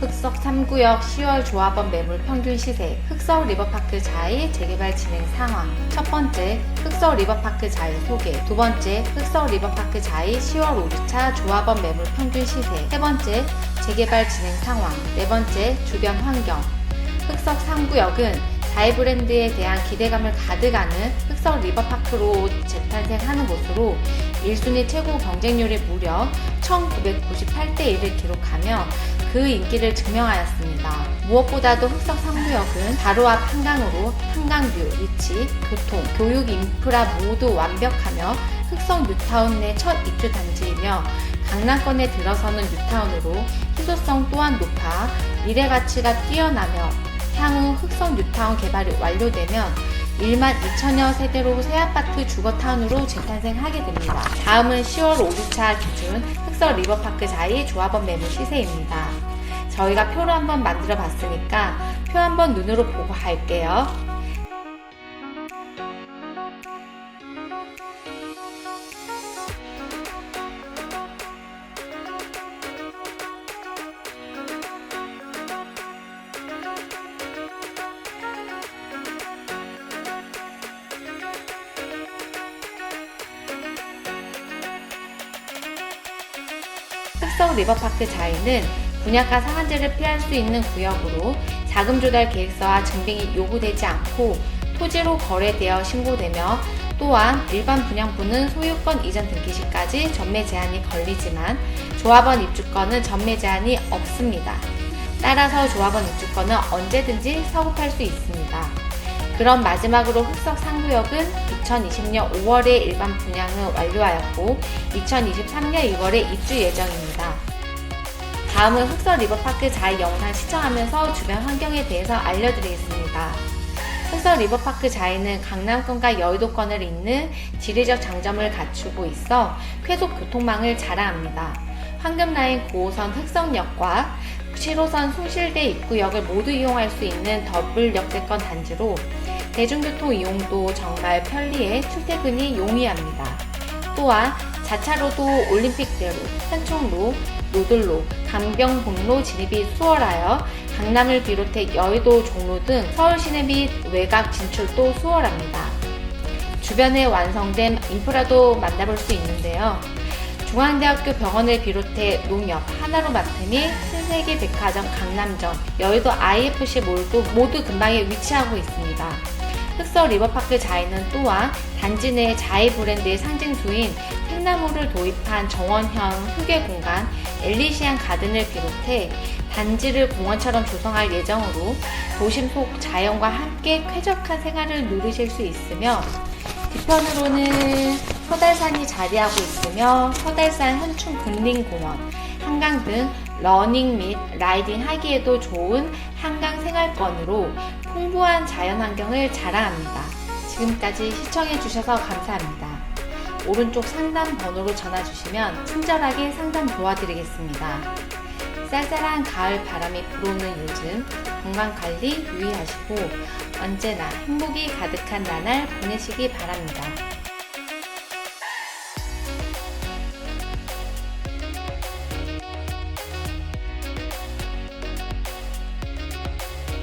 흑석 3구역 10월 조합원 매물 평균 시세, 흑석 리버파크 자이 재개발 진행 상황. 첫 번째, 흑석 리버파크 자이 소개. 두 번째, 흑석 리버파크 자이 10월 5주차 조합원 매물 평균 시세. 세 번째, 재개발 진행 상황. 네 번째, 주변 환경. 흑석 3구역은 자이 브랜드에 대한 기대감을 가득하는 흑석 리버파크로 재탄생하는 곳으로 1순위 최고 경쟁률이 무려 1998대 1을 기록하며 그 인기를 증명하였습니다. 무엇보다도 흑석 3구역은 바로 앞 한강으로 한강뷰, 위치, 교통, 교육 인프라 모두 완벽하며 흑석 뉴타운 내 첫 입주 단지이며 강남권에 들어서는 뉴타운으로 희소성 또한 높아 미래 가치가 뛰어나며 향후 흑석 뉴타운 개발이 완료되면 1만 2천여 세대로 새 아파트 주거타운으로 재탄생하게 됩니다. 다음은 10월 5주차 기준 흑석 리버파크 자이 조합원 매물 시세입니다. 저희가 표를 한번 만들어 봤으니까 표 한번 눈으로 보고 갈게요. 흑석 리버파크 자이는 분양가 상한제를 피할 수 있는 구역으로 자금 조달 계획서와 증빙이 요구되지 않고 토지로 거래되어 신고되며 또한 일반 분양분은 소유권 이전 등기 시까지 전매 제한이 걸리지만 조합원 입주권은 전매 제한이 없습니다. 따라서 조합원 입주권은 언제든지 서급할 수 있습니다. 그럼 마지막으로 흑석 상구역은 2020년 5월에 일반 분양을 완료하였고 2023년 1월에 입주 예정입니다. 다음은 흑석 리버파크 자이 영상 시청하면서 주변 환경에 대해서 알려드리겠습니다. 흑석 리버파크 자이는 강남권과 여의도권을 잇는 지리적 장점을 갖추고 있어 쾌속 교통망을 자랑합니다. 황금라인 9호선 흑석역과 7호선 숭실대 입구역을 모두 이용할 수 있는 더블 역세권 단지로 대중교통 이용도 정말 편리해 출퇴근이 용이합니다. 또한 자차로도 올림픽대로, 산총로, 노들로, 강병북로 진입이 수월하여 강남을 비롯해 여의도 종로 등 서울 시내 및 외곽 진출도 수월합니다. 주변에 완성된 인프라도 만나볼 수 있는데요. 중앙대학교 병원을 비롯해 농협, 하나로마트 및 신세계 백화점 강남점, 여의도 IFC 몰도 모두 근방에 위치하고 있습니다. 흑서 리버파크 자이는 또한 단지 내 자이 브랜드의 상징수인 팽나무를 도입한 정원형 휴게 공간 엘리시안 가든을 비롯해 단지를 공원처럼 조성할 예정으로 도심 속 자연과 함께 쾌적한 생활을 누리실 수 있으며 뒤편으로는 서달산이 자리하고 있으며 서달산 현충 근린공원, 한강 등 러닝 및 라이딩 하기에도 좋은 한강 생활권으로 풍부한 자연 환경을 자랑합니다. 지금까지 시청해주셔서 감사합니다. 오른쪽 상담 번호로 전화 주시면 친절하게 상담 도와드리겠습니다. 쌀쌀한 가을 바람이 불어오는 요즘 건강 관리 유의하시고 언제나 행복이 가득한 나날 보내시기 바랍니다.